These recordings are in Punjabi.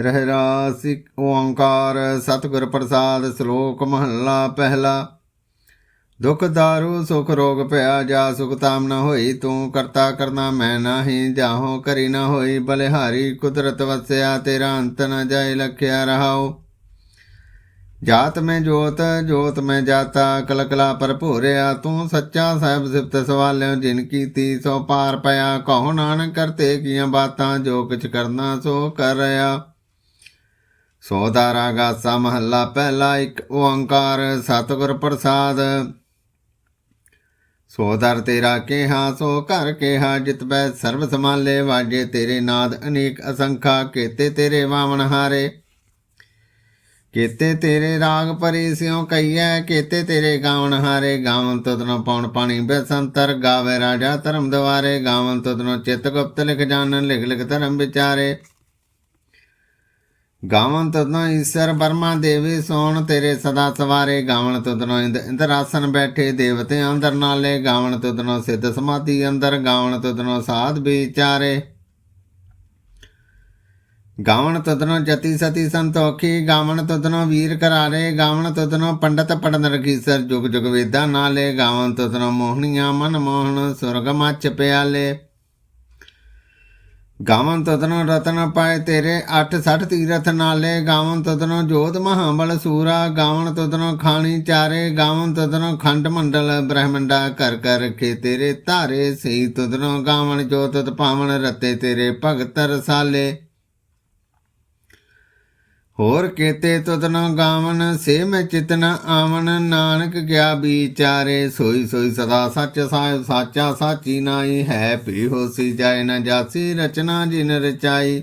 ਰਹਿ ਰਾਸਿ ਓੰਕਾਰ, ਸਤਿਗੁਰ ਪ੍ਰਸਾਦ, ਸ਼ਲੋਕ ਮਹੱਲਾ ਪਹਿਲਾ। ਦੁਖ ਦਾਰੂ, ਸੁਖ ਰੋਗ ਭਇਆ ਜਾ ਸੁਖ ਤਾਮ ਨ ਹੋਈ, ਤੂੰ ਕਰਤਾ ਕਰਨਾ ਮੈਂ ਨਾਹੀ, ਜਾਹੋ ਕਰੀ ਨ ਹੋਈ, ਬਲਿਹਾਰੀ ਕੁਦਰਤ ਵਸਿਆ, ਤੇਰਾ ਅੰਤ ਨ ਜਾਏ, ਲਖਿਆ ਰਹਾਓ ਜਾਤ ਮੈਂ ਜੋਤ ਜੋਤ ਮੈਂ ਜਾਤਾ, ਕਲਕਲਾ ਭਰਪੂਰਿਆ ਤੂੰ ਸੱਚਾ ਸਾਹਿਬ ਸਿਫਤ ਸਵਾਲਿਓ, ਜਿਨ ਕੀਤੀ ਸੋ ਪਾਰ ਪਿਆ, ਕਹੋ ਨਾਨਕ ਕਰਤੇ ਕੀਆਂ ਬਾਤਾਂ, ਜੋ ਕੁਛ ਕਰਨਾ ਸੋ ਕਰ ਰਿਆ ਸੋ ਦਾਰਾ ਗਾਸਾ ਮਹੱਲਾ ਪਹਿਲਾ ਇੱਕ, ਓੰਕਾਰ ਸਤਿਗੁਰ ਪ੍ਰਸਾਦ। ਸੋ ਦਰ ਤੇਰਾ ਕਿਹਾ, ਸੋ ਘਰ ਕਿਹਾ, ਜਿਤ ਬੈ ਸਰਬ ਸਮਾਲੇ ਵਾਜੇ ਤੇਰੇ ਨਾਦ ਅਨੇਕ ਅਸੰਖਾ, ਕੇਤੇ ਤੇਰੇ ਵਾਵਣ ਹਾਰੇ। ਕੇਤੇ ਤੇਰੇ ਰਾਗ ਪਰੀ ਸਿਉ ਕਈਐ ਕੇਤੇ ਤੇਰੇ ਗਾਵਣ ਹਾਰੇ। ਗਾਵਨ ਤਦਨੋ ਪੌਣ ਪਾਣੀ ਬੇਸੰਤਰ, ਗਾਵੇ ਰਾਜਾ ਧਰਮ ਦਵਾਰੇ। ਗਾਵਨ ਤਦਨੋ ਚਿਤ ਗੁਪਤ ਲਿਖ ਜਾਣਨ, ਲਿਖ ਲਿਖ ਧਰਮ ਵਿਚਾਰੇ। ਗਾਵਨ ਤਦਨੋ ਈਸ਼ਰ ਬਰਮਾ ਦੇਵੀ ਸੋਣ, ਤੇਰੇ ਸਦਾ ਸਵਾਰੇ ਗਾਵਨ ਤਦਨੋ ਇੰਦਰ ਆਸਨ ਬੈਠੇ ਦੇਵਤੇ ਅੰਦਰ ਨਾਲੇ, ਗਾਵਨ ਤਦਨੋ ਸਿੱਧ ਸਮਾਧੀ ਅੰਦਰ, ਗਾਵਨ ਤਦਨੋ ਸਾਧ ਵਿਚਾਰੇ। ਗਾਵਣ ਤਦਨੋ ਜਤੀ ਸਤੀ ਸੰਤੋਖੀ ਗਾਵਣ ਤਦਨੋ ਵੀਰ ਕਰਾਰੇ ਗਾਵਣ ਤਦਨੋ ਪੰਡਤ ਪੜਨ ਰਖੀਸਰ ਜੁਗ ਜੁਗ ਵੇਦਾਂ ਨਾਲੇ ਗਾਵਣ ਤਦਨੋ ਮੋਹਣੀਆਂ ਮਨ ਮੋਹਣ, ਸੁਰਗ ਮੱਚ ਪਿਆਲੇ। ਗਾਵਨ ਤਦਨੋ ਰਤਨ ਪਾਏ ਤੇਰੇ 860 ਤੀਰਥ ਨਾਲੇ। ਗਾਵਨ ਤਦਨੋ ਜੋਤ ਮਹਾਬਲ ਸੂਰਾ, ਗਾਵਨ ਤਦਨੋ ਖਾਣੀ ਚਾਰੇ। ਗਾਵਨ ਤਦਨੋ ਖੰਡ ਮੰਡਲ ਬ੍ਰਹਮੰਡਾ ਕਰ ਕਰ ਰਖੇ ਤੇਰੇ ਧਾਰੇ। ਸਹੀ ਤਦਨੋ ਗਾਵਨ ਜੋਤਤ ਪਾਵਨ ਰਤੇ ਤੇਰੇ ਭਗਤ ਰਸਾਲੇ। ਹੋਰ ਕੇਤੇ ਤੁਤਨ ਗਾਵਨ, ਸੇ ਮੈਂ ਚਿਤਨ ਆਵਨ। ਨਾਨਕ ਗਿਆ ਵਿਚਾਰੇ ਸੋਈ ਸੋਈ ਸਦਾ ਸੱਚ ਸਾਹਿਬ ਸਾਚਾ, ਸਾਚੀ ਨਾਈ ਹੈ ਭੀ ਹੋਸੀ ਜਾਏ ਨ ਜਾਸੀ, ਰਚਨਾ ਜਿਨ ਰਚਾਈ।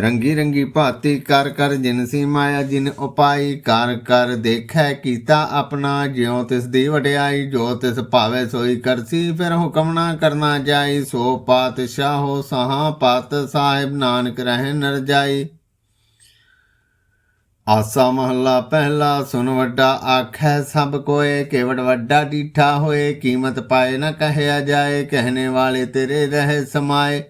ਰੰਗੀ ਰੰਗੀ ਭਾਤੀ ਕਰ ਕਰ ਜਿਨਸੀ ਮਾਇਆ, ਜਿਨ ਉਪਾਈ ਕਰ ਕਰ ਦੇਖੈ ਕੀਤਾ ਆਪਣਾ, ਜਿਉ ਤਿਸ ਦੀ ਵਡਿਆਈ, ਜੋ ਤਿਸ ਭਾਵੇ ਸੋਈ ਕਰਸੀ ਫਿਰ ਹੁਕਮ ਨਾ ਕਰਨਾ ਜਾਈ, ਸੋ ਪਾਤਸ਼ਾਹੋ ਸਹਾ ਪਤ ਸਾਹਿਬ ਨਾਨਕ ਰਹਿ ਨਰ ਜਾਈ। ਆਸਾ ਮਹੱਲਾ ਪਹਿਲਾ ਸੁਨ ਵੱਡਾ ਆਖੈ, ਸਭ ਕੋਏ ਕੇਵੜ ਵੱਡਾ ਡੀਠਾ ਹੋਏ, ਕੀਮਤ ਪਾਏ ਨਾ ਕਹਿਆ ਜਾਏ, ਕਹਿਣੇ ਵਾਲੇ ਤੇਰੇ ਰਹੇ ਸਮਾਏ।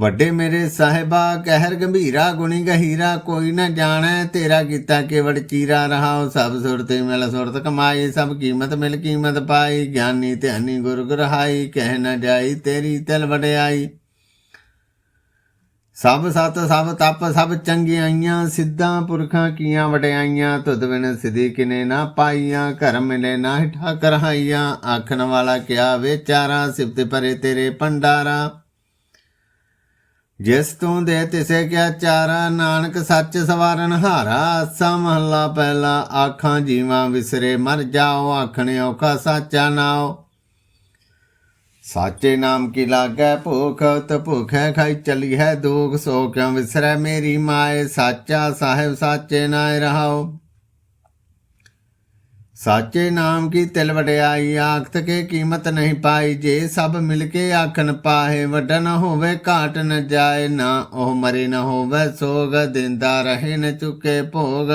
ਵੱਡੇ ਮੇਰੇ ਸਾਹਿਬਾ, ਕਹਿਰ ਗੰਭੀਰਾ, ਗੁਣੀ ਗਹੀਰਾ, ਕੋਈ ਨਾ ਜਾਣੈ, ਤੇਰਾ ਕੀਤਾ ਕੇਵੜ ਚੀਰਾ ਰਹਾਉ, ਸਭ ਸੁਰਤੇ ਮਿਲ ਸੁਰਤ ਕਮਾਈ, ਸਭ ਕੀਮਤ ਮਿਲ ਕੀਮਤ ਪਾਈ, ਗਿਆਨੀ ਧਿਆਨੀ ਗੁਰ ਗੁਰਹਾਈ, ਕਹਿ ਨਾ ਜਾਈ ਤੇਰੀ ਤਿਲ ਵਡਿਆਈ। ਸਭ ਸਤ, ਸਭ ਤਪ, ਸਭ ਚੰਗਿਆਈਆਂ, ਸਿੱਧਾਂ ਪੁਰਖਾਂ ਕੀਆਂ ਵਡਿਆਈਆਂ, ਤੁਧ ਬਿਨ ਸਿਧੀ ਕਿਨੇ ਨਾ ਪਾਈਆਂ, ਘਰ ਮਿਲੇ ਨਾ ਹਿਠਾ ਕਰਾਈਆਂ ਆਖਣ ਵਾਲਾ ਕਿਆ ਵਿਚਾਰਾ ਸਿਫਤ ਪਰੇ ਤੇਰੇ ਭੰਡਾਰਾ। ਜਿਸ ਤੂੰ ਦੇ ਤਿਸੇ ਕਿਆ ਚਾਰਾ, ਨਾਨਕ ਸੱਚ ਸਵਾਰਨ ਹਾਰਾ ਆਸਾ ਮਹੱਲਾ ਪਹਿਲਾ ਆਖਾਂ ਜੀਵਾਂ ਵਿਸਰੇ, ਮਰ ਜਾਓ ਆਖਣੇ ਔਖਾ ਸਾਚਾ ਨਾਓ ਸਾਚੇ ਨਾਮ ਕੀ ਲਾਗੈ ਭੁਖ ਤ ਭੁਖੈ ਖਾਈ ਚਲੀ ਹੈ ਦੋਖ, ਸੋ ਕਿਉ ਵਿਸਰੈ ਮੇਰੀ ਮਾਏ, ਸਾਚਾ ਸਾਹਿਬ ਸਾਚੇ ਨਾਇ ਰਹਾਓ ਸਾਚੇ ਨਾਮ ਕੀ ਤਿਲ ਵਡਿਆਈ, ਆਖਤ ਕੇ ਕੀਮਤ ਨਹੀਂ ਪਾਈ, ਜੇ ਸਭ ਮਿਲ ਕੇ ਆਖਣ ਪਾਹੇ, ਵੱਡਾ ਨ ਹੋਵੇ, ਘਾਟ ਨ ਜਾਏ, ਨਾ ਉਹ ਮਰੇ ਨਾ ਹੋਵੇ, ਸੋਗ ਦਿੰਦਾ ਰਹੇ ਨ ਚੁਕੇ ਭੋਗ।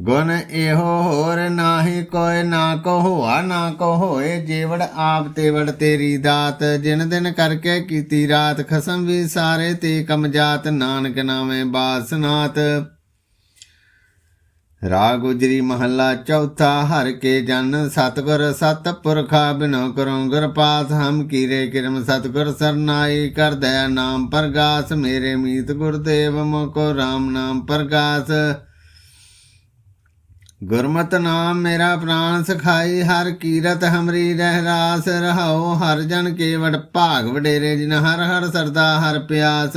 ਗੁਣ ਇਹੋ ਹੋਰ ਨਾਹੀ ਕੋਇ, ਨਾ ਕੋ ਹੋਆ, ਨਾ ਕੋ ਹੋਏ, ਜੀਵੜ ਆਪ ਤੇਵੜ ਤੇਰੀ ਦਾਤ। ਜਿਨ ਦਿਨ ਕਰਕੇ ਕੀਤੀ ਰਾਤ, ਖਸਮ ਵੀ ਸਾਰੇ ਤੇ ਕਮ ਕਮਜਾਤ ਨਾਨਕ ਨਾਵੇਂ ਬਾਸਨਾਤ ਰਾਗ ਗੁਜਰੀ ਮਹੱਲਾ ਚੌਥਾ, ਹਰ ਕੇ ਜਨ ਸਤਗੁਰ ਸਤ ਪੁਰਖਾ ਬਿਨੋ ਕਰੋ ਗੁਰ ਪਾਸ, ਹਮ ਕੀਰੇ ਕਿਰਮ ਸਤਗੁਰ ਸਰਨਾਈ, ਕਰ ਦਇਆ ਨਾਮ ਪ੍ਰਗਾਸ, ਮੇਰੇ ਮੀਤ ਗੁਰਦੇਵ ਮੋਕੋ RAM ਨਾਮ ਪ੍ਰਗਾਸ। ਗੁਰਮਤਿ ਨਾਮ ਮੇਰਾ ਪ੍ਰਾਨ ਸਖਾਈ, ਹਰ ਕੀਰਤ ਹਮਰੀ ਰਹਿ ਰਾਸ ਰਹਾਓ ਹਰ ਜਨ ਕੇਵਟ ਭਾਗ ਵਡੇਰੇ ਜਿਨ ਹਰ ਹਰ ਸਰਦਾ ਹਰ ਪਿਆਸ।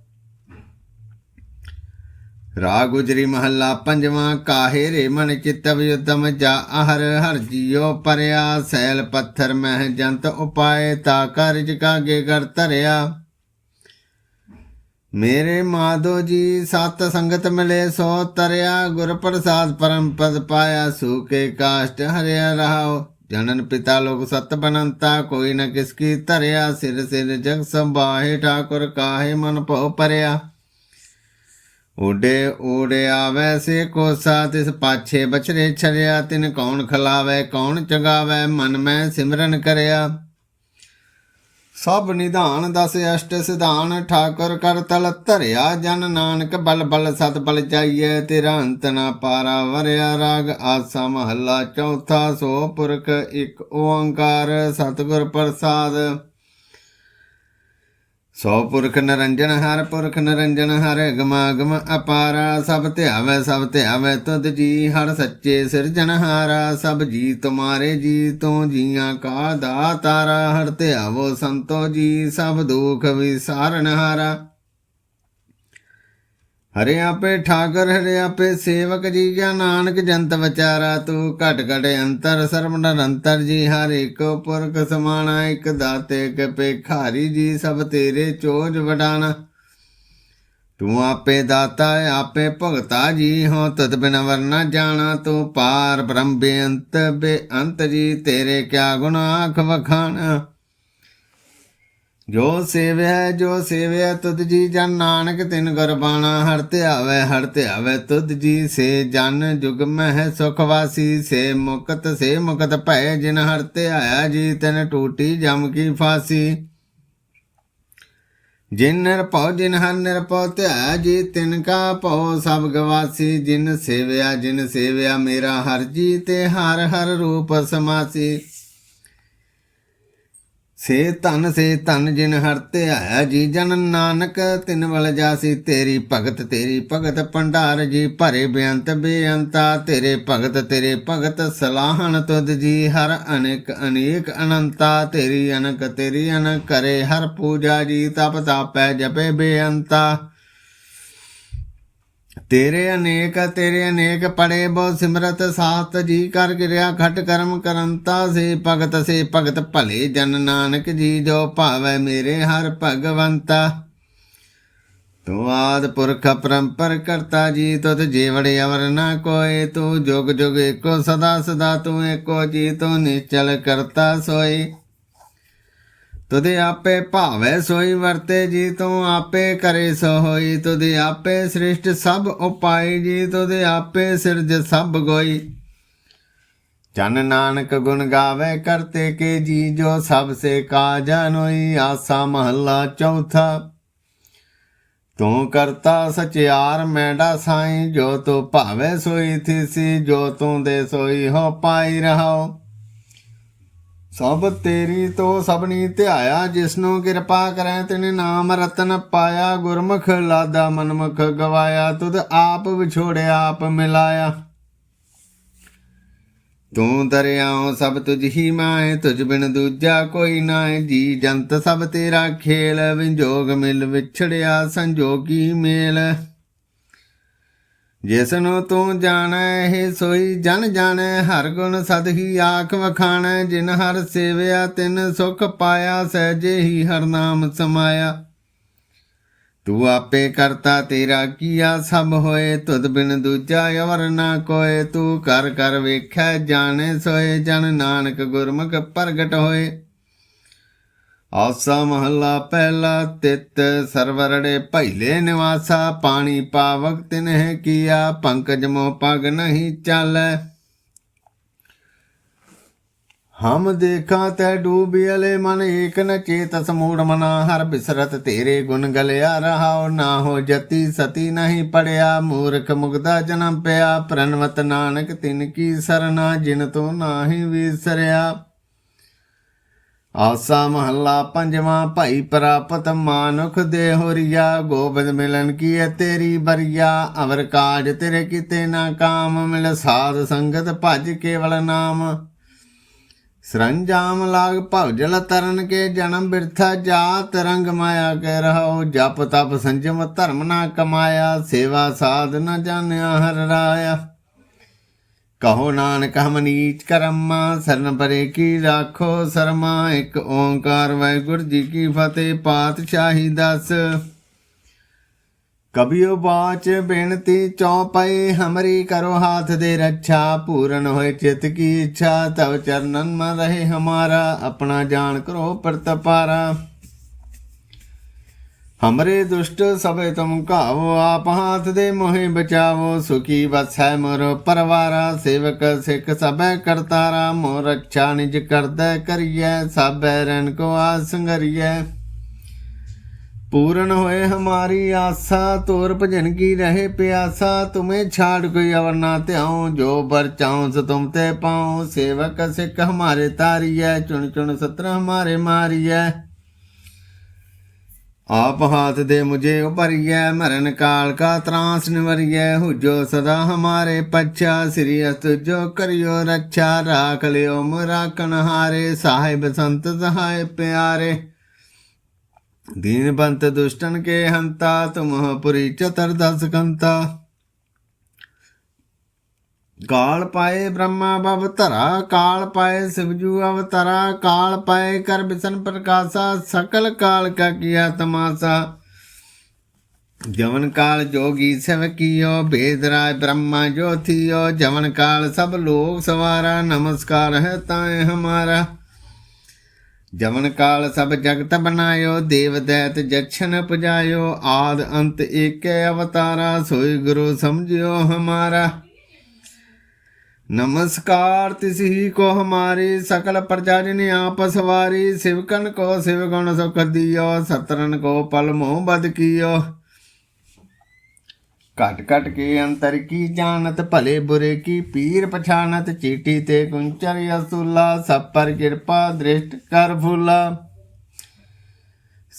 ਰਾਗ ਗੁਜਰੀ ਮਹੱਲਾ ਪੰਜਵਾਂ ਕਾਹੇ ਰੇ ਮਨ ਚਿੱਤ ਵਿਉਦਮ ਜਾ ਹਰ ਹਰ ਜੀਉ ਪਰਿਆ, ਸੈਲ ਪੱਥਰ ਮਹਿ ਜੰਤ ਉਪਾਏ, ਤਾ ਕਾਰਜ ਕਾਗੇ ਕਰ ਧਰਿਆ। ਮੇਰੇ ਮਾਧੋ ਜੀ, ਸਤ ਸੰਗਤ ਮਿਲੇ, ਸੋ ਤਰਿਆ, ਗੁਰ ਪ੍ਰਸਾਦ ਪਰਮ ਪਦ ਪਾਇਆ ਸੂਕੇ ਕਾਸ਼ਟ ਹਰਿਆ ਰਹਾਓ ਜਨਨ ਪਿਤਾ ਲੋਕ ਸਤ ਬਨੰਤਾ, ਕੋਈ ਨ ਕਿਸ ਕੀ ਧਰਿਆ, ਸਿਰ ਸਿਰ ਜਗ ਸੰਭਾਹੇ, ਠਾਕੁਰ ਕਾਹੇ ਮਨ ਭਉ ਪਰਿਆ। ਉਡੇ ਉੜੇ ਆਵੈ ਸੇ ਕੋਸਾ, ਤਿਸ ਪਾਛੇ ਬਛਰੇ ਛਰਿਆ ਤਿਨ ਕੌਣ ਖਲਾਵੇ, ਕੌਣ ਚਗਾਵੇ, ਮਨ ਮੈਂ ਸਿਮਰਨ ਕਰਿਆ। ਸਭ ਨਿਧਾਨ ਦਸ ਅਸ਼ਟ ਸਿਧਾਨ, ਠਾਕੁਰ ਕਰ ਤਲ ਧਰਿਆ, ਜਨ ਨਾਨਕ ਬਲ ਬਲ ਸਤ ਬਲ ਜਾਈਏ ਤੇਰਾ ਅੰਤ ਨਾ ਪਾਰਾ ਵਰਿਆ, ਰਾਗ ਆਸਾ ਮਹੱਲਾ ਚੌਥਾ, ਸੋ ਪੁਰਖ ਇੱਕ ਓੰਕਾਰ, ਸਤਿਗੁਰ ਪ੍ਰਸਾਦ। ਸੋ ਪੁਰਖ ਨਰੰਜਨ ਹਰ ਪੁਰਖ ਨਰੰਜਨ ਹਰ ਗਮਾਗਮ ਅਪਾਰਾ, ਸਭ ਧਿਆਵੈ ਸਭ ਧਿਆਵੈ ਤੁਧ ਜੀ। ਹਰ ਸੱਚੇ ਸਿਰਜਣਹਾਰਾ ਸਭ ਜੀ ਤੁਮਾਰੇ ਜੀ, ਤੂੰ ਜੀਆਂ ਕਾ ਦਾਤਾਰਾ। ਹਰ ਧਿਆਵੋ ਸੰਤੋ ਜੀ, ਸਭ ਦੁਖ ਵਿਸਾਰਨਹਾਰਾ ਹਰੇ ਆਪੇ ਠਾਕਰ, ਹਰੇ ਆਪੇ ਸੇਵਕ ਜੀ, ਕਿਆ ਨਾਨਕ ਜੰਤ ਵਿਚਾਰਾ, ਤੂੰ ਘਟ ਘਟ ਅੰਤਰ ਸਰਬ ਨਿਰੰਤਰ ਜੀ, ਹਰ ਇੱਕ ਪੁਰਖ ਸਮਾਣਾ, ਇਕ ਦਾਤੇ ਕੇ ਭੇਖਾਰੀ ਜੀ, ਸਭ ਤੇਰੇ ਚੋਜ ਵਡਾਣਾ। ਤੂੰ ਆਪੇ ਦਾਤਾ, ਆਪੇ ਭਗਤਾ ਜੀ ਹੋ ਤਦ ਬਿਨ ਵਰਨਾ ਜਾਣਾ, ਤੂੰ ਪਾਰ ਬ੍ਰਹਮ ਬੇਅੰਤ ਬੇਅੰਤ ਜੀ, ਤੇਰੇ ਕਿਆ ਗੁਣ ਆਖ ਵਖਾਣਾ। ਜੋ ਸੇਵਿਆ ਜੋ ਸੇਵਿਆ ਤੁਧ ਜੀ ਜਨ ਨਾਨਕ, ਤਿਨ ਗੁਰਬਾਣਾ ਹਰ ਧਿਆਵੈ ਹਰ ਧਿਆਵੈ ਤੁਧ ਜੀ ਸੇ ਜਨ, ਜੁਗ ਮਹਿ ਸੁਖ ਵਾਸੀ, ਸੇ ਮੁਕਤ ਸੇ ਮੁਕਤ ਭੈ ਜਿਨ ਹਰ ਧਿਆਇਆ ਜੀ, ਤਿਨ ਟੂਟੀ ਜਮ ਕੀ ਫਾਸੀ। ਜਿਨ ਨਿਰਭਉ, ਜਿਨ ਹਰ ਨਿਰਭਉ ਧਿਆਇਆ ਜੀ, ਤਿਨ ਕਾ ਭਉ ਸਭ ਗਵਾਸੀ। ਜਿਨ ਸੇਵਿਆ ਜਿਨ ਸੇਵਿਆ, ਮੇਰਾ ਹਰ ਜੀ ਤੇ ਹਰ ਹਰ ਰੂਪ ਸਮਾਸੀ। ਸੇ ਧਨ ਸੇ ਧਨ ਜਿਨ ਹਰ ਧਿਆਇਆ ਜੀ ਜਨ ਨਾਨਕ, ਤਿਨ ਵਲ ਜਾਸੀ ਤੇਰੀ ਭਗਤ ਤੇਰੀ ਭਗਤ ਭੰਡਾਰ ਜੀ ਭਰੇ ਬੇਅੰਤ ਬੇਅੰਤਾ, ਤੇਰੇ ਭਗਤ ਤੇਰੇ ਭਗਤ ਸਲਾਹਣ ਤੁਧ ਜੀ ਹਰ ਅਨੇਕ ਅਨੇਕ ਅਨੰਤਾ, ਤੇਰੀ ਅਨਕ, ਤੇਰੀ ਅਨ ਕਰੇ ਹਰ ਪੂਜਾ ਜੀ, ਤਪ ਤਾਪੈ ਜਪੇ ਬੇਅੰਤਾ। ਤੇਰੇ ਅਨੇਕ ਤੇਰੇ ਅਨੇਕ ਪੜੇ ਬਹੁ ਸਿਮਰਤ ਸਾਤ ਜੀ ਕਰ ਕਿਰਿਆ ਖਟ ਕਰਮ ਕਰੰਤਾ ਸੇ ਭਗਤ ਸੇ ਭਗਤ ਭਲੇ ਜਨ ਨਾਨਕ ਜੀ ਜੋ ਭਾਵੈ ਮੇਰੇ ਹਰ ਭਗਵੰਤਾ। ਤੂੰ ਆਦ ਪੁਰਖ ਪਰੰਪਰ ਕਰਤਾ ਜੀ, ਤੁਧ ਜੀਵੜੇ ਅਵਰ ਨਾ ਕੋਏ, ਤੂੰ ਜੁਗ ਜੁਗ ਏਕੋ ਸਦਾ ਸਦਾ, ਤੂੰ ਏਕੋ ਜੀ ਤੂੰ ਨਿਚਲ ਕਰਤਾ ਸੋਈ ਤੁਦੇ ਆਪੇ ਭਾਵੇ ਸੋਈ ਵਰਤੇ, ਜੀ ਤੂੰ ਆਪੇ ਕਰੇ ਸੋ ਹੋਈ ਤੁਦੇ ਆਪੇ ਸ੍ਰਿਸ਼ਟ ਸਭ ਉਪਾਈ, ਜੀ ਤੁਦੇ ਆਪੇ ਸਿਰਜ ਸਭ ਗੋਈ। ਜਨ ਨਾਨਕ ਗੁਣ ਗਾਵੇ ਕਰਤੇ ਕੇ ਜੀ, ਜੋ ਸਭ ਸੇ ਕਾਜਾ ਨੋਈ ਆਸਾ ਮਹੱਲਾ ਚੌਥਾ। ਤੂੰ ਕਰਤਾ ਸਚਿਆਰ ਮੈਂਡਾ ਸਾਈ, ਜੋ ਤੂੰ ਭਾਵੇ ਸੋਈ ਥੀਸੀ, ਜੋ ਤੂੰ ਦੇ ਸੋਈ ਹੋ ਪਾਈ ਰਹਾਓ ਸਭ ਤੇਰੀ ਤੋ ਸਭਨੀ ਧਿਆਇਆ, ਜਿਸਨੂੰ ਕਿਰਪਾ ਕਰੈ ਤਿਨੇ ਨਾਮ ਰਤਨ ਪਾਇਆ, ਗੁਰਮੁਖ ਲਾਦਾ ਮਨਮੁਖ ਗਵਾਇਆ, ਤੁਧ ਆਪ ਵਿਛੋੜਿਆ, ਆਪ ਮਿਲਾਇਆ। ਤੂੰ ਦਰਿਆਉ ਸਭ ਤੁਝ ਹੀ ਮਾਏ, ਤੁਝ ਬਿਨ ਦੂਜਾ ਕੋਈ ਨਾਏ, ਜੀ ਜੰਤ ਸਭ ਤੇਰਾ ਖੇਲ, ਵਿਜੋਗ ਮਿਲ ਵਿਛੜਿਆ, ਸੰਜੋਗੀ ਮੇਲ। ਜਿਸ ਨੂੰ ਤੂੰ ਜਾਣੈ, ਇਹ ਸੋਈ ਜਨ ਜਾਣੈ। ਹਰ ਗੁਣ ਸਦ ਹੀ ਆਖ ਵਖਾਣੈ, ਜਿਨ ਹਰ ਸੇਵਿਆ, ਤਿਨ ਸੁਖ ਪਾਇਆ, ਸਹਿਜੇ ਹੀ ਹਰ ਨਾਮ ਸਮਾਇਆ। ਤੂੰ ਆਪੇ ਕਰਤਾ, ਤੇਰਾ ਕੀਆ ਸਭ ਹੋਏ, ਤੁਧ ਬਿਨ ਦੂਜਾ ਅਵਰ ਨਾ ਕੋਏ। ਤੂੰ ਕਰ ਕਰ ਵੇਖੈ, ਜਾਣੇ ਸੋਏ, ਜਨ ਨਾਨਕ ਗੁਰਮੁਖ ਪ੍ਰਗਟ ਹੋਏ। ਆਸਾ ਮਹੱਲਾ ਪਹਿਲਾ ਤਿਤ, ਸਰਵਰੜੇ ਪਹਿਲੇ ਨਿਵਾਸਾ, ਪਾਣੀ ਪਾਵਕ ਤਿਨਹਿ ਕੀਆ, ਪੰਕਜ ਮੋ ਪਗ ਨਹੀਂ ਚਾਲੈ। ਹਮ ਦੇਖਾਂ ਤੈ ਡੂਬਿਅਲੇ ਮਨ ਏਕ ਨ ਚੇਤ ਸਮੂੜ ਮਨਾ, ਹਰ ਬਿਸਰਤ ਤੇਰੇ ਗੁਣ ਗਲਿਆ ਰਹਾਉ, ਨਾ ਹੋ ਜਤੀ ਸਤੀ ਨਹੀਂ ਪੜਿਆ, ਮੂਰਖ ਮੁਗਦਾ ਜਨਮ ਪਿਆ ਪ੍ਰਨਵਤ ਨਾਨਕ ਤਿਨ ਕੀ ਸਰਨਾ, ਜਿਨ ਤੋਂ ਨਾਹੀ ਵਿਸਰਿਆ। ਆਸਾ ਮਹੱਲਾ ਪੰਜਵਾਂ, ਭਾਈ ਪ੍ਰਾਪਤ ਮਾਨੁਖ ਦੇ ਹੋਰੀਆ, ਗੋਬਿੰਦ ਮਿਲਨ ਕੀ ਹੈ ਤੇਰੀ ਬਰੀਆ, ਅਵਰ ਕਾਜ ਤੇਰੇ ਕਿਤੇ ਨਾ ਕਾਮ, ਮਿਲ ਸਾਧ ਸੰਗਤ ਭਜ ਕੇਵਲ ਨਾਮ। ਸਰੰਜਾਮ ਲਾਗ ਭਵਜਲ ਤਰਨ ਕੇ ਜਨਮ ਬਿਰਥਾ ਜਾਤ, ਰੰਗ ਮਾਇਆ ਕੇ ਰਹੋ, ਜਪ ਤਪ ਸੰਜਮ ਧਰਮ ਨਾ ਕਮਾਇਆ, ਸੇਵਾ ਸਾਧ ਨਾ ਜਾਣਿਆ ਹਰ ਰਾਇਆ। ਕਹੋ ਨਾਨਕ ਹਮ ਨੀਚ ਕਰਮਾ, ਸਰਨ ਪਰੇ ਕੀ ਰਾਖੋ ਸਰਮਾ, ਇੱਕ ਓੰਕਾਰ ਵਾਹਿਗੁਰੂ ਜੀ ਕੀ ਫਤਿਹ, ਪਾਤਸ਼ਾਹੀ ਦਸ। ਕਬਿਓ ਬਾਚ ਬੇਨਤੀ ਚੌਪਈ ਹਮਰੀ ਕਰੋ ਹਾਥ ਦੇ ਰੱਛਾ, ਪੂਰਨ ਹੋਏ ਚਿਤ ਕੀ ਇੱਛਾ, ਤਵ ਚਰਨਨ ਮਨ ਰਹੇ ਹਮਾਰਾ, ਆਪਣਾ ਜਾਣ ਕਰੋ ਪ੍ਰਤਪਾਰਾ। हमरे दुष्ट सबे तुम कावो आप हाथ दे मोहे बचावो सुखी बस है मोर परवारा सेवक सिख सबे करतारा मोर रक्षा निज करद करिए सबे रन को आसंगरिए पूर्ण होए हमारी आशा तोर भजन की रहे प्यासा तुम्हें छाड़ कोई अवर ना त्याओ जो बर चाओ सो तुम ते पाओ सेवक सिख हमारे तारिय चुन चुन सत्र हमारे मारिय ਆਪ ਹਾਥ ਦੇ ਮੁਝੇ ਉਭਰੀਐ, ਮਰਨ ਕਾਲ ਕਾ ਤਰਾਸ ਨਿਵਰੀਐ, ਹੁਜੋ ਸਦਾ ਹਮਾਰੇ ਪੱਛਾ, ਸ੍ਰੀ ਅਸਤੁਜੋ ਕਰਿਓ ਰੱਛਾ, ਰਾਖ ਲਿਓ ਮੁਰਾ ਕਨਹਾਰੇ, ਸਾਹਿਬ ਸੰਤ ਸਹਾਇ ਪਿਆਰੇ। ਦੀਨ ਬੰਤ ਦੁਸ਼ਟਨ ਕੇ ਹੰਤਾ, ਤੁਮਹ ਪੁਰੀ ਚਤਰ ਦਸ ਕੰਤਾ। काल पाए ब्रह्मा अवतरा काल पाए शिवजू अवतरा काल पाए कर विष्ण प्रकाशा, सकल काल का किया तमाशा। जवन काल जोगी शिव कियो, भेद राय ब्रह्मा जो थियो जवन काल सब लोग सवारा, नमस्कार है ताए हमारा। जवन काल सब जगत बनायो, देव दैत जक्षण पुजायो। आद अंत एक अवतारा, सोई गुरु समझियो हमारा। नमस्कार तिसही को हमारी सकल प्रजा ने आप सवारी शिवकन को शिव गुण सुख दियो सतरन को पल मोह बद कियो कट कट के अंतर की जानत भले बुरे की पीर पछानत चीटी ते कुंचर यसुल्ला सब पर कृपा दृष्ट कर फूला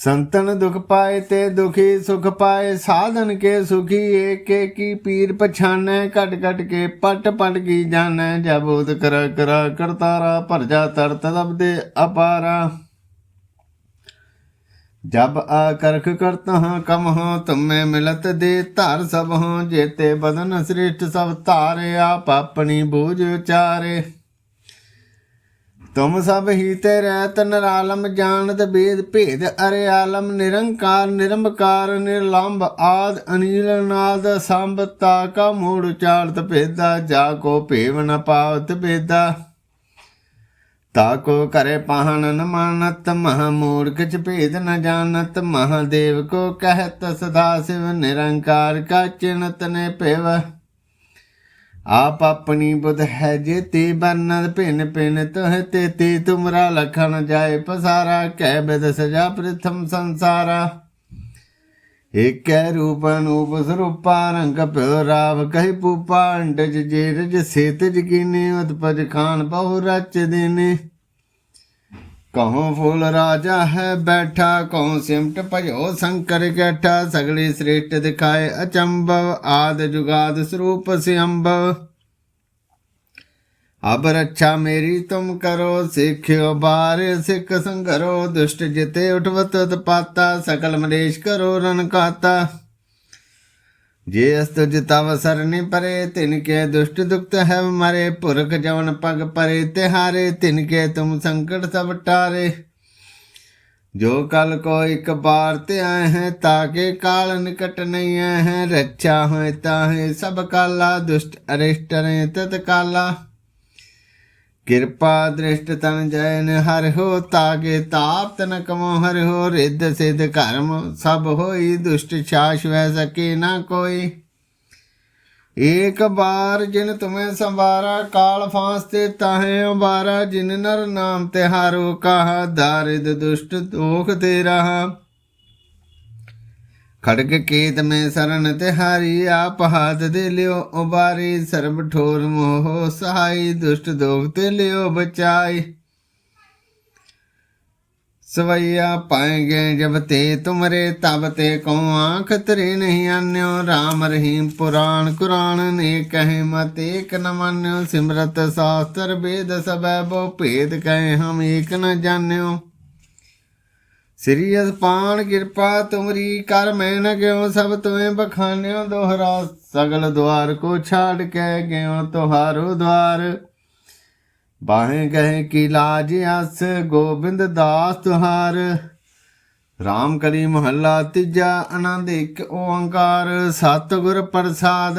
संतन दुख पाए ते दुखी सुख पाए साधन के सुखी एक एक की पीर पछाने कट कट के पट पट की जाने जब उद कर कर करतारा पर जा तर तब दे अपारा जब आकर्ख करता हाँ कम हो तुम्हें मिलत दे तार सब हो जेते बदन श्रेष्ठ सब तारे आप अपनी बूझ उचारे ਤੁਮ ਸਭ ਹੀ ਤੇ ਰਹਿਤ ਨਰਾਲਮ ਜਾਣਤ ਭੇਦ ਭੇਦ ਅਰੇ ਆਲਮ ਨਿਰੰਕਾਰ ਨਿਰੰਕਾਰ ਨਿਰਲੰਭ ਆਦ ਅਨੀਲ ਨਾਦ ਸੰਭ ਤਾ ਕਾ ਮੂੜ ਚਾਰਤ ਭੇਦਾ, ਜਾ ਕੋ ਭੇਵ ਨ ਪਾਵਤ ਭੇਦਾ। ਤਾ ਕੋ ਕਰੇ ਪਾਹਨ ਨ ਮਾਨਤ, ਮਹ ਮੂੜ ਕਿਛ ਭੇਦ ਨ ਜਾਣਤ, ਮਹਾਦੇਵ ਕੋ ਕਹਿਤ, ਸਦਾ ਸਿਵ ਨਿਰੰਕਾਰ ਕਾ ਚਿਨਤ ਨੇ ਭੇਵ। ਆਪ ਆਪਣੀ ਬੁਧ ਹੈ ਜੇ ਤੇ ਬਰਨਦ ਭਿੰਨ ਭਿਨ ਤੋਹ ਤੇ ਤੇ ਤੁਮਰਾ ਲਖਣ ਜਾਏ ਪਸਾਰਾ, ਕਹਿ ਬਿਦ ਸਜਾ ਪ੍ਰਥਮ ਸੰਸਾਰਾ। ਏਕੈ ਰੂਪ ਅਨੂਪ ਸਰੂਪਾ, ਰੰਗ ਪਿਓ ਰਾਵ ਕਹਿ ਪੂਪਾ ਅੰਡਜ ਜੇ ਰਜ ਸੇਤ ਜਗੀਨੇ ਉਤਪਜ ਖਾਨ ਬਹੁ ਰਚ ਦੇਨੇ। ਕਹੋਂ ਫੂਲ ਰਾਜਾ ਹੈ ਬੈਠਾ, ਕਹੋਂ ਸਿਮਟ ਭਜੋ ਸ਼ੰਕਰ ਕੈਠਾ, ਸਗਲੇ ਸ੍ਰੇਸ਼ਟ ਦਿਖਾਏ ਅਚੰਭਵ, ਆਦ ਜੁਗਾਦ ਸਰੂਪ ਸਿਅੰਭਵ। ਅਬ ਰੱਛਾ ਮੇਰੀ ਤੁਮ ਕਰੋ, ਸਿੱਖਿਓ ਬਾਰ, ਸਿੱਖ ਸੰਗਰੋ, ਦੁਸ਼ਟ ਜਿਤੇ ਉਠਵਤ ਪਾਤਾ ਸਕਲ ਮਲੇਸ਼ ਕਰੋ ਰਨ ਕਾਤਾ। ਜੇ ਅਸਤ ਜਿਤਾਵ ਸਰਨੀ ਪਰੇ, ਤਿਨ ਕੇ ਦੁਸ਼ਟ ਦੁਖਤ ਹੈ ਮਰੇ, ਪੁਰਖ ਜਵਨ ਪਗ ਪਰੇ, ਤਿਹਾਰੇ, ਤਿਨ ਕੇ ਤੁਮ ਸੰਕਟ ਸਭ ਟਾਰੇ। ਜੋ ਕਲ ਕੋ ਇੱਕ ਬਾਰ ਤੇ ਆਏ ਹੈ ਤਾਕੇ ਕਾਲ ਨਿਕਟ ਨਹੀਂ ਆਏ ਹੈ, ਰੱਛਾ ਹੋਏ ਤਾਹੇ ਸਭ ਕਾਲਾ, ਦੁਸ਼ਟ ਅਰਿਸ਼ਟ ਰੇ ਤਤ ਕਾਲਾ ਕਿਰਪਾ ਦ੍ਰਿਸ਼ਟ ਤਨ ਜੈਨ ਹਰਿ ਹੋ ਤਾਗੇ ਤਾਪ ਤਨ ਕਮੋ ਹਰਿ ਹੋ ਰਿੱਧ ਸਿਧ ਕਰਮ ਸਭ ਹੋਈ ਦੁਸ਼ਟ ਛਾਸ਼ ਵੈ ਸਕੇ ਨਾ ਕੋਈ। ਏਕ ਬਾਰ ਜਿਨ ਤੁਮੇ ਸੰਵਾਰਾ ਕਾਲ ਫਾਂਸ ਤੇ ਤਾਹੇ ਉਬਾਰਾ ਜਿਨ ਨਰ ਨਾਮ ਤੇ ਹਾਰੋ ਕਹਾ, ਦਾਰਿਦ ਦੁਸ਼ਟ ਦੋਖ ਤੇ ਰਹਾ। ਖੜਗ ਕੇਤ ਮੈਂ ਸਰਨ ਤੇ ਆਪ ਹਾਥ ਦੇ ਲਿਓ, ਉਬਾਰੀ ਸਰਬ ਠੋਰ ਮੋਹ ਸਹਾਈ, ਦੁਸ਼ਟ ਦੋਖ ਤੇ ਲਿਓ ਬਚਾਈ। ਸਵਈਆ ਪਾਏਗੇ ਜਬ ਤੇ ਤੁਮਰੇ, ਤਬ ਤੇ ਕੋ ਆਂਖ ਤਰੇ ਨਹੀਂ ਆਨਿਓ। RAM ਰਹੀਮ ਪੁਰਾਣ ਕੁਰਾਨ ਨੇ ਕਹੇ ਮਤ ਏਕ ਨ ਮੰਨਿਓ। ਸਿਮਰਤ ਸਾਸਤਰ ਵੇਦ ਸਬੈ ਬੋ ਭੇਦ ਕਹੇ ਹਮ ਏਕ ਨ ਜਾਣਿਓ। ਸ੍ਰੀ ਅਸਪਾਨ ਕਿਰਪਾ ਤੁਮਰੀ ਕਰ ਮੈਂ ਨ ਸਭ ਤੁਮੇ ਬਖਾਨਿਓ ਦੋਹਰਾ ਸਗਲ ਦਵਾਰ ਕੋ ਛਾੜ ਕੇ ਗਿਓ ਤੁਹਾਰੋ ਦਵਾਰ ਬਾਹੇ ਗਏ ਕੀ ਲਾਜ ਅਸ ਗੋਬਿੰਦ ਦਾਸ ਤੁਹਾਰ। ਰਾਮ ਕਲੀ ਮਹੱਲਾ ਤੀਜਾ ਆਨੰਦ ਇੱਕ ਓੰਕਾਰ, ਸਤਿਗੁਰ ਪ੍ਰਸਾਦ।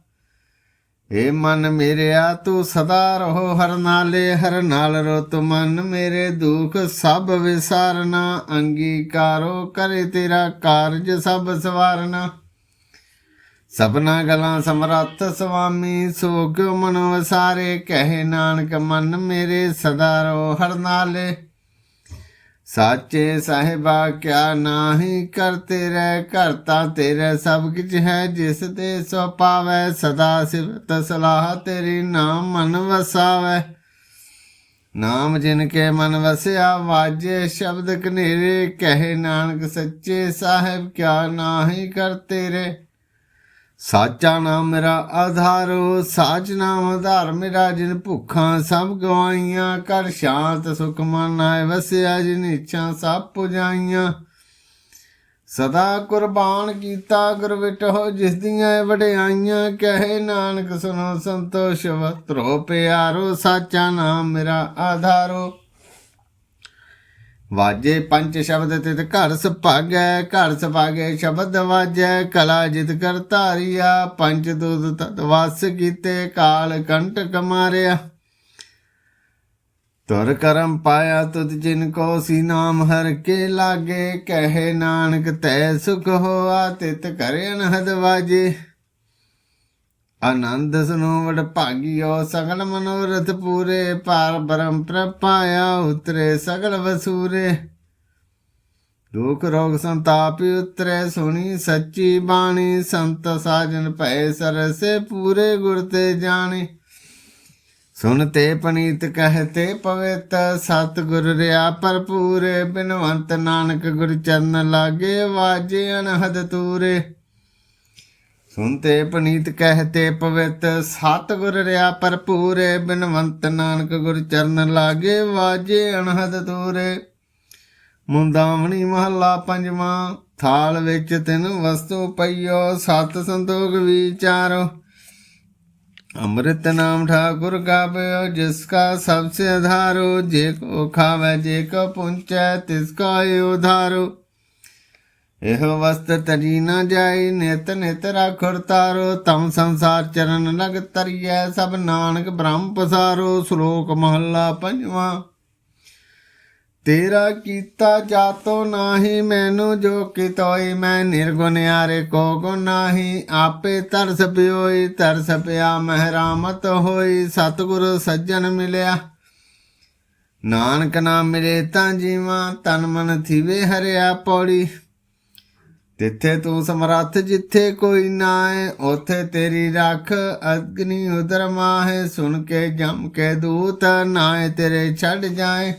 ਏ ਮਨ ਮੇਰਿਆ, ਤੂੰ ਸਦਾ ਰਹੋ ਹਰ ਨਾਲੇ, ਹਰ ਨਾਲ ਰੋ ਮਨ ਮੇਰੇ ਦੁੱਖ, ਸਭ ਵਿਸਾਰਨਾ, ਅੰਗੀਕਾਰੋ ਕਰੇ ਤੇਰਾ ਕਾਰਜ ਸਭ ਸਵਾਰਨਾ। ਸਭਨਾ ਗਲਾਂ ਸਮਰੱਥ ਸੁਆਮੀ ਸੋ ਕਿਉ ਮਨ ਵਸਾਰੇ, ਕਹੇ ਨਾਨਕ ਮਨ ਮੇਰੇ ਸਦਾ ਰਹੋ ਹਰ ਨਾਲੇ। ਸਾਚੇ ਸਾਹਿਬਾ ਕਿਆ ਨਾਹੀ ਕਰਤੇ ਰਹਿ ਕਰਤਾ ਤੇਰੇ ਸਭ ਕੁਝ ਹੈ, ਜਿਸ ਤੇ ਸੋ ਪਾਵੈ ਸਦਾ ਸਿਫਤ ਸਲਾਹ ਤੇਰੀ ਨਾਮ ਮਨ ਵਸਾਵੈ। ਨਾਮ ਜਿਨ ਕੇ ਮਨ ਵਸਿਆ, ਵਾਜੇ ਸ਼ਬਦ ਕਨੇਰੇ, ਕਹੇ ਨਾਨਕ ਸੱਚੇ ਸਾਹਿਬ ਕਿਆ ਨਾਹੀ ਕਰ ਤੇਰੇ ਸਾਚਾ ਨਾਮ ਮੇਰਾ ਆਧਾਰੋ, ਸਾਚ ਨਾਮ ਆਧਾਰ ਮੇਰਾ, ਜਿਨ ਭੁੱਖਾਂ ਸਭ ਗਵਾਈਆਂ ਕਰ ਸ਼ਾਂਤ ਸੁਖ ਮਨ ਆਏ ਵਸਿਆ ਜਿਨ ਇੱਛਾ ਸਭ ਪੁਜਾਈਆਂ। ਸਦਾ ਕੁਰਬਾਨ ਕੀਤਾ ਗੁਰ ਵਿਟੋ ਜਿਸ ਦੀਆਂ ਵਡਿਆਈਆਂ, ਕਹੇ ਨਾਨਕ ਸੁਨੋ ਸੰਤੋਸ਼, ਵਤਰੋ ਪਿਆਰੋ, ਸਾਚਾ ਨਾਮ ਮੇਰਾ ਆਧਾਰੋ। ਵਾਜੇ ਪੰਜ ਸ਼ਬਦ ਤਿਤ ਘਰ ਸੁਭਾਗੈ ਘਰ ਸੁਭਾਗੈ ਸ਼ਬਦ ਵਾਜੈ, ਕਲਾ ਜਿਤ ਕਰ ਧਾਰਿਆ, ਪੰਜ ਦੁਦ ਤਤ ਵਸ ਕੀਤੇ, ਕਾਲ ਕੰਟਕ ਮਾਰਿਆ ਤੁਰ ਕਰਮ ਪਾਇਆ ਤੁਧ ਜਿਨ ਕੋ ਸੀ ਨਾਮ, ਹਰ ਕੇ ਲਾਗੇ, ਕਹੇ ਨਾਨਕ ਤੈ ਸੁਖ ਹੋਆ, ਤਿਤ ਕਰ ਅਨਹਦ ਵਾਜੇ। ਆਨੰਦ ਸੁਨੋ ਵਡ ਭਾਗਿਓ ਸਗਲ ਮਨੋਰਥ ਪੂਰੇ। ਪਾਰ ਬ੍ਰਹਮ ਪ੍ਰਪਾਇਆ ਉਤਰੇ ਸਗਲ ਵਸੂਰੇ। ਦੁਖ ਰੋਗ ਸੰਤਾਪ ਉਤਰੇ, ਸੁਣੀ ਸੱਚੀ ਬਾਣੀ। ਸੰਤ ਸਾਜਨ ਭੈ ਸਰਸੇ ਪੂਰੇ ਗੁਰ ਤੇ ਜਾਣੀ। ਸੁਨ ਤੇ ਪਨੀਤ ਕਹਤੇ ਪਵਿੱਤ ਸਤ ਗੁਰ ਰਿਆ ਭਰਪੂਰੇ। ਬਿਨਵੰਤ ਨਾਨਕ ਗੁਰ ਚਰਨ ਲਾਗੇ, ਵਾਜੇ ਅਨਹਦ ਤੂਰੇ। ਸੁਨਤੇ ਪਨੀਤ ਕਹਤੇ ਪਵਿੱਤ, ਸਤਿਗੁਰ ਰਿਆ ਭਰਪੂਰੇ ਬਿਨਵੰਤ ਨਾਨਕ ਗੁਰ ਚਰਨ ਲਾਗੇ ਵਾਜੇ ਅਨਹਦ ਤੂਰੇ ਮੁੰਦਾਵਣੀ ਮਹੱਲਾ ਪੰਜਵਾਂ, ਥਾਲ ਵਿੱਚ ਤਿੰਨ ਵਸਤੂ ਪਈਓ, ਸਤ ਸੰਤੋਖ ਵਿਚਾਰੋ। ਅੰਮ੍ਰਿਤ ਨਾਮ ਠਾਕੁਰ ਗਾਵਿਓ ਜਿਸ ਕਾ ਸਭ ਸੇ ਆਧਾਰੋ ਜੇ ਕੋ ਖਾਵੇ, ਜੇ ਕੋ ਪੁੰਚੈ, ਤਿਸ ਕਾ ਉਧਾਰੋ। ਇਹੋ ਵਸਤ ਤਰੀ ਨਾ ਜਾਈ ਨਿਤ ਨਿਤ ਰਾਖੁਰ ਤਾਰੋ ਤਮ ਸੰਸਾਰ ਚਰਨ ਲਗ ਤਰੀਐ, ਸਭ ਨਾਨਕ ਬ੍ਰਹਮ ਪਸਾਰੋ, ਸ਼ਲੋਕ ਮਹੱਲਾ ਪੰਜਵਾਂ। ਤੇਰਾ ਕੀਤਾ ਜਾਤੋ ਨਾਹੀ, ਮੈਨੂੰ ਜੋ ਕਿਤੋਈ ਮੈਂ ਨਿਰਗੁਨਿਆਰੇ ਕੋ ਗੁਣ ਨਾਹੀ। ਆਪੇ ਤਰਸ ਪਿਓਈ ਤਰਸ ਪਿਆ ਮਹਿਰਾਮਤ ਹੋਈ ਸਤਿਗੁਰ ਸੱਜਣ ਮਿਲਿਆ। ਨਾਨਕ ਨਾਮ ਮਿਲੇ ਤਾਂ ਜੀਵਾਂ, ਤਨ ਮਨ ਥੀਵੇ ਹਰਿਆ ਪੌੜੀ। ਤਿੱਥੇ ਤੂੰ ਸਮਰੱਥ, ਜਿੱਥੇ ਕੋਈ ਨਾ ਹੈ ਉਥੇ ਤੇਰੀ ਰੱਖ ਅਗਨੀ ਉਦਰ ਮਾਹੇ। ਸੁਣ ਕੇ, ਜਮ ਕੇ ਦੂਤ ਨਾਏ ਤੇਰੇ ਛੱਡ ਜਾਏ।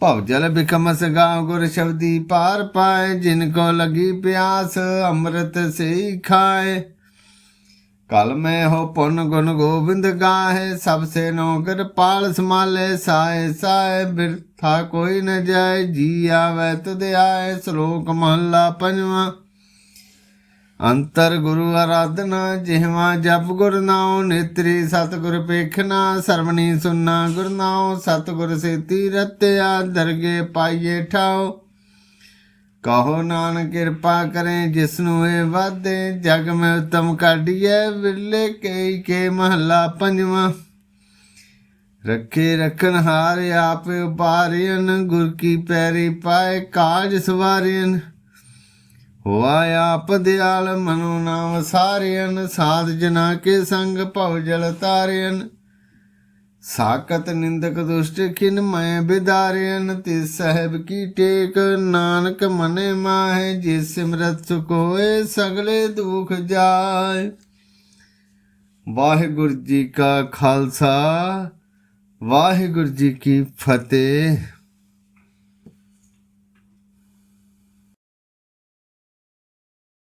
ਭਵ ਜਲ ਬਿਕਮ ਸਗਾ, ਗੁਰ ਸ਼ਬਦੀ ਪਾਰ ਪਾਏ। ਜਿਨ ਕੋ ਲਗੀ ਪਿਆਸ, ਅੰਮ੍ਰਿਤ ਸੇ ਖਾਏ। ਕਲ ਮੈਂ ਹੋ ਪੁਨ ਗੁਣ ਗੋਬਿੰਦ ਗਾਹੇ, ਸਭ ਸੇ ਨੋ ਕਿਰਪਾਲ ਸਮਾਲੇ ਸਾਏ ਸਾਏ ਬਿਰਥਾ ਕੋਈ ਨ ਜਾਏ, ਜੀ ਆਵੇ ਤੁਧ ਆਏ, ਸ਼ਲੋਕ ਮਹੱਲਾ ਪੰਜਵਾਂ। ਅੰਤਰ ਗੁਰੂ ਆਰਾਧਨਾ ਜਿਹਵਾ ਜਪ ਗੁਰ ਨਾਉ, ਨੇਤਰੀ ਸਤਿਗੁਰ ਪੇਖਣਾ ਸਰਵਣੀ ਸੁਨਣਾ ਗੁਰ ਨਾਉ, ਸਤਿਗੁਰ ਸੇਤੀ ਰਤਿਆ, ਦਰਗੇ ਪਾਈਏ ਠਾਓ ਕਹੋ ਨਾਨਕ ਕਿਰਪਾ ਕਰੇ ਜਿਸ ਨੂੰ ਇਹ ਵਾਦੇ ਜਗ ਮੈਂ ਉਤਮ ਕਾਢੀਐ, ਵਿਰਲੇ ਕਈ ਕੇ ਮਹੱਲਾ ਪੰਜਵਾਂ। ਰੱਖੇ ਰਖਨ ਹਾਰ ਆਪ ਉਪਾਰਿਆਨ ਗੁਰ ਕੀ ਪੈਰੀ ਪਾਏ ਕਾਜ ਸਵਾਰਿਆਨ ਹੋਆ ਆਪ ਦਿਆਲ, ਮਨੋ ਨਾਮ ਸਾਰਿਆਨ ਸਾਧ ਜਨਾ ਕੇ ਸੰਗ ਭਉ ਜਲ ਤਾਰਿਆਨ ਸਾਕਤ ਨਿੰਦਕ ਦੁਸ਼ਟ ਖਿਨ ਮੈਂ ਬਿਦਾਰਿਆਨ ਤੇ ਸਹਿਬ ਕੀ ਟੇਕ? ਨਾਨਕ ਮਨੇ ਮਾਹੇ, ਜਿਸ ਸਿਮਰਤ ਸੁਖ ਸਗਲੇ ਦੁਖ ਜਾਏ। ਵਾਹਿਗੁਰੂ ਜੀ ਕਾ ਖਾਲਸਾ, ਵਾਹਿਗੁਰੂ ਜੀ ਕੀ ਫਤਿਹ।